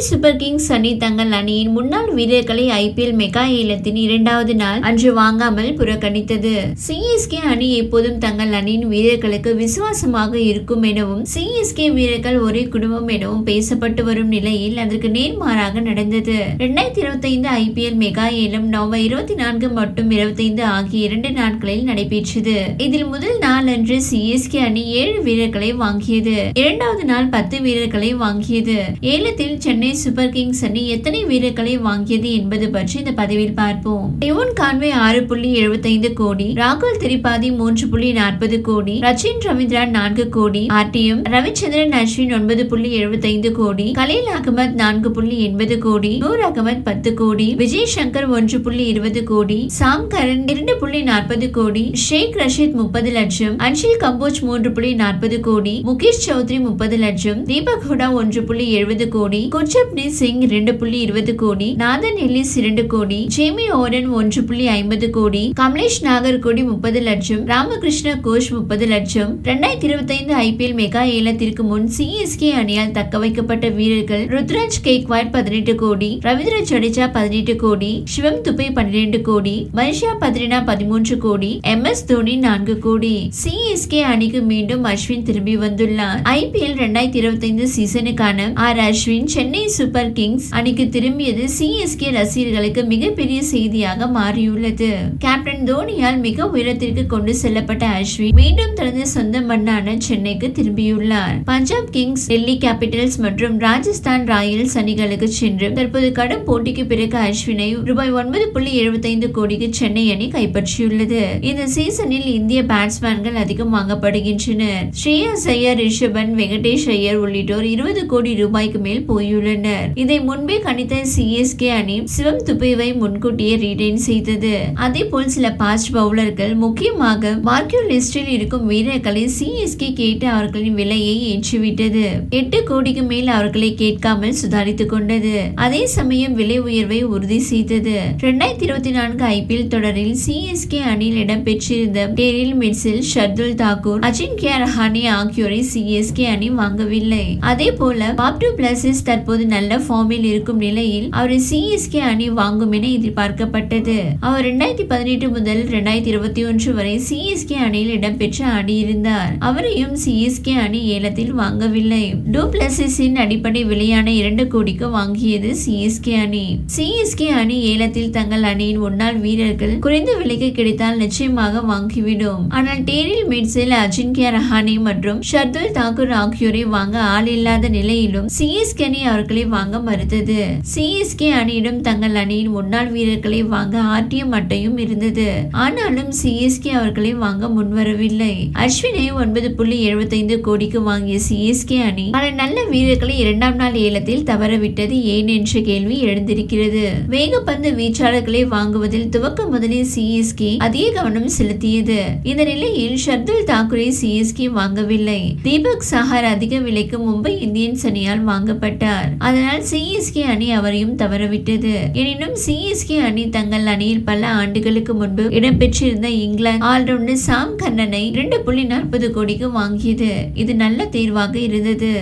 Super Kings அணி தங்கள் அணியின் முன்னாள் வீரர்களை ஐபிஎல் மெகா ஏலத்தின் இரண்டாவது நாள் அன்று வாங்காமல் புறக்கணித்தது. சிஎஸ்கே அணி எப்போதும் தங்கள் அணியின் வீரர்களுக்கு விசுவாசமாக இருக்கும் எனவும் சிஎஸ்கே வீரர்கள் ஒரே குடும்பம் எனவும் பேசப்பட்டு வரும் நிலையில் அதற்கு நேர்மாறாக நடந்தது. இரண்டாயிரத்தி இருபத்தி ஐந்து ஐபிஎல் மெகா ஏலம் நவம்பர் இருபத்தி நான்கு மற்றும் இருபத்தி ஐந்து ஆகிய இரண்டு நாட்களில் நடைபெற்றது. இதில் முதல் நாள் அன்று சிஎஸ்கே அணி ஏழு வீரர்களை வாங்கியது. இரண்டாவது நாள் பத்து வீரர்களை வாங்கியது. ஏலத்தில் சென்னை சூப்பர் கிங்ஸ் அணி எத்தனை வீரர்களை வாங்கியது என்பது பற்றி இந்த பதிவில் பார்ப்போம். டிவோன் கான்வே ஆறு புள்ளி எழுபத்தைந்து கோடி ராகுல் திரிபாதி மூன்று புள்ளி நாற்பது கோடி ரச்சின் ரவீந்திரா நான்கு கோடி ஆர்டிஎம் ரவிச்சந்திரன் அஸ்வின் ஒன்பது புள்ளி எழுபத்தைந்து கோடி கலீல் அகமத் நான்கு புள்ளி எண்பது கோடி நூர் அகமத் பத்து கோடி விஜய் சங்கர் ஒன்று புள்ளி இருபது கோடி சாம் கரன் இரண்டு புள்ளி நாற்பது கோடி ஷேக் ரஷீத் முப்பது லட்சம் அன்ஷில் கம்போஜ் மூன்று புள்ளி நாற்பது கோடி முகேஷ் சௌத்ரி முப்பது லட்சம் தீபக் ஹுடா ஒன்று புள்ளி எழுபது கோடி குர்ஜப்னீத் சிங் இரண்டு புள்ளி இருபது கோடி. நாதன் எல்லிஸ் இரண்டு கோடி. ஜேமி ஓரன் ஒன்று புள்ளி ஐம்பது கோடி. கமலேஷ் நாகர்கோடி முப்பது லட்சம். ராமகிருஷ்ண கோஷ் முப்பது லட்சம். இரண்டாயிரத்தி இருபத்தி ஐந்து ஐபிஎல் மெகா ஏலத்திற்கு முன் சிஎஸ்கே அணியால் தக்க வைக்கப்பட்ட வீரர்கள் ருத்ராஜ் கேக்வாட் பதினெட்டு கோடி. ரவீந்திர ஜடேஜா பதினெட்டு கோடி. சிவம் துப்பை பன்னிரண்டு கோடி. மனிஷா பத்ரினா பதிமூன்று கோடி. எம் எஸ் தோனி நான்கு கோடி. சிஎஸ்கே அணிக்கு மீண்டும் அஸ்வின் திரும்பி வந்துள்ளார். ஐபிஎல் இரண்டாயிரத்தி இருபத்தி ஐந்து சீசனுக்கான R Ashwin Chennai super kings அணிக்கு திரும்பியது சிஎஸ்கே ரசிகர்களுக்கு மிகப்பெரிய செய்தியாக மாறியுள்ளது. கேப்டன் தோனியால் மிக உயரத்திற்கு கொண்டு செல்லப்பட்ட அஸ்வின் மீண்டும் தனது சொந்த மண்ணான சென்னைக்கு திரும்பியுள்ளார். பஞ்சாப் கிங்ஸ் டெல்லி கேபிட்டல்ஸ் மற்றும் ராஜஸ்தான் ராயல்ஸ் அணிகளுக்கு சென்று தற்போது கடும் போட்டிக்கு பிறகு அஸ்வினை ரூபாய் ஒன்பது புள்ளி எழுபத்தைந்து கோடிக்கு சென்னை அணி கைப்பற்றியுள்ளது. இந்த சீசனில் இந்திய பேட்ஸ்மேன்கள் அதிகம் வாங்கப்படுகின்றனர். ஸ்ரேயஸ் ஐயர் ரிஷபன் வெங்கடேஷ் ஐயர் உள்ளிட்டோர் இருபது கோடி ரூபாய்க்கு மேல் போயுள்ளனர். உள்ளனர் இதை முன்பே கணித்த சிஎஸ்கே அணி சிவம் துபைவை முன்கூட்டியே ரீடைன் செய்தது. அதே போல் சில பாஸ்ட் பவுலர்கள் முக்கியமாக மார்க்கியூ லிஸ்டில் இருக்கும் வீரர்களை சிஎஸ்கே கேட்டு அவர்களின் விலையை ஏற்றிவிட்டது. எட்டு கோடிக்கு மேல் அவர்களை கேட்காமல் சுதாரித்துக் கொண்டது. அதே சமயம் விலை உயர்வை உறுதி செய்தது. இரண்டாயிரத்தி இருபத்தி நான்கு ஐபிஎல் தொடரில் சிஎஸ்கே அணியில் இடம்பெற்றிருந்த டேரில் மிட்சில் ஷர்துல் தாக்கூர் அஜின்கியா ரஹானே ஆகியோரை சிஎஸ்கே அணி வாங்கவில்லை. அதே போல பாப்டு பிளஸஸ் தற்போது நல்ல ஃபார்மில் இருக்கும் நிலையில் அவர் சிஎஸ்கே அணி வாங்கும் என எதிர்பார்க்கப்பட்டது. அவர் இரண்டாயிரத்தி பதினெட்டு முதல் இரண்டாயிரத்தி இருபத்தி ஒன்று வரை சிஎஸ்கே அணியில் இடம்பெற்று ஆடியிருந்தார் அவரையும் சிஎஸ்கே அணி ஏலத்தில் வாங்கவில்லை. டூப்ளசிஸின் அடிப்படை விலையான இரண்டு கோடிக்கு வாங்கியது சிஎஸ்கே அணி. சிஎஸ்கே அணி ஏலத்தில் தங்கள் அணியின் முன்னாள் வீரர்கள் குறைந்த விலைக்கு கிடைத்தால் நிச்சயமாக வாங்கிவிடும். ஆனால் டேரில் மிட்ஸில் அஜின்கியா ரஹானே மற்றும் ஷர்துல் தாக்கூர் ஆகியோரை வாங்க ஆள் இல்லாத நிலையிலும் சிஎஸ்கே அணி அவர்களை வீரர்களை வாங்க மறுத்தது. சிஎஸ்கே அணியிடம் தங்கள் அணியின் முன்னாள் வீரர்களை வாங்க ஆர்டிஎம் அட்டையும் இருந்தது. ஆனாலும் சிஎஸ்கே அவர்களை வாங்க முன்வரவில்லை. அஸ்வினை ஒன்பது புள்ளி எழுபத்தைந்து கோடிக்கு வாங்கிய சிஎஸ்கே அணி பல நல்ல வீரர்களை இரண்டாம் நாள் ஏலத்தில் தவறவிட்டது ஏன் என்ற கேள்வி எழுந்திருக்கிறது. வேகப்பந்து வீச்சாளர்களை வாங்குவதில் துவக்க முதலில் சிஎஸ்கே அதிக கவனம் செலுத்தியது. இந்த நிலையில் ஷர்துல் தாக்கூரை சிஎஸ்கே வாங்கவில்லை. தீபக் சஹார் அதிக விலைக்கு மும்பை இந்தியன்ஸ் அணியால் வாங்கப்பட்டார். அதனால் சிஎஸ்கே அணி அவரையும் தவறவிட்டது. எனினும் சிஎஸ்கே அணி தங்கள் அணியில் பல ஆண்டுகளுக்கு முன்பு இடம்பெற்றிருந்த இங்கிலாந்து ஆல்ரவுண்டர் சாம் கண்ணனை இரண்டு புள்ளி நாற்பது கோடிக்கு வாங்கியது. இது நல்ல தேர்வாக இருந்தது.